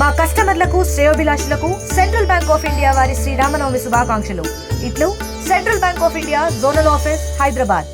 మా కస్టమర్లకు శ్రేయోభిలాషులకు సెంట్రల్ బ్యాంక్ ఆఫ్ ఇండియా వారి శ్రీరామనవమి శుభాకాంక్షలు. ఇట్లు Central Bank of India zonal office Hyderabad.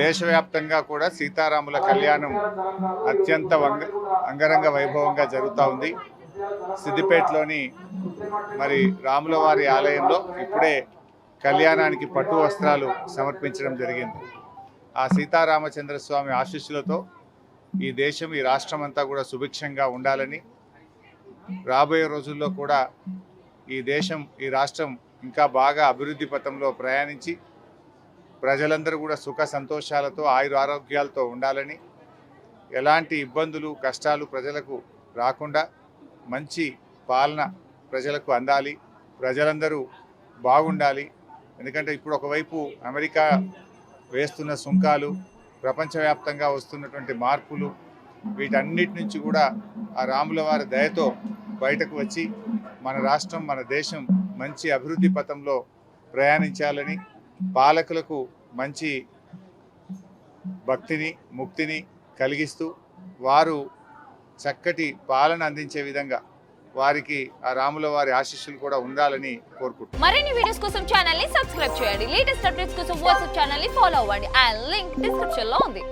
దేశవ్యాప్తంగా కూడా సీతారాముల కళ్యాణం అత్యంత వంగ అంగరంగ వైభవంగా జరుగుతూ ఉంది. సిద్దిపేటలోని మరి రాముల వారి ఆలయంలో ఇప్పుడే కళ్యాణానికి పట్టు వస్త్రాలు సమర్పించడం జరిగింది. ఆ సీతారామచంద్ర స్వామి ఆశీస్సులతో ఈ దేశం ఈ రాష్ట్రం అంతా కూడా సుభిక్షంగా ఉండాలని రాబోయే రోజుల్లో కూడా ఈ దేశం ఈ రాష్ట్రం ఇంకా బాగా అభివృద్ధి పథంలో ప్రయాణించి ప్రజలందరూ కూడా సుఖ సంతోషాలతో ఆయుర ఆరోగ్యాలతో ఉండాలని ఎలాంటి ఇబ్బందులు కష్టాలు ప్రజలకు రాకుండా మంచి పాలన ప్రజలకు అందాలి. ప్రజలందరూ బాగుండాలి. ఎందుకంటే ఇప్పుడు ఒకవైపు అమెరికా వేస్తున్న సుంకాలు ప్రపంచవ్యాప్తంగా వస్తున్నటువంటి మార్పులు వీటన్నిటి నుంచి కూడా ఆ రాముల వారి దయతో బయటకు వచ్చి మన రాష్ట్రం మన దేశం మంచి అభివృద్ధి పథంలో ప్రయాణించాలని పాలకులకు మంచి భక్తిని ముక్తిని కలిగిస్తూ వారు చక్కటి పాలన అందించే విధంగా వారికి ఆ రాముల వారి ఆశీస్సులు కూడా ఉండాలని కోరుకుంటున్నాను మరిన్ని వీడియోస్ కోసం ఛానల్ని సబ్స్క్రైబ్ చేయండి. లేటెస్ట్ అప్డేట్స్ కోసం వాట్సాప్ ఛానల్ని ఫాలో అవ్వండి. అండ్ లింక్ డిస్క్రిప్షన్లో ఉంది.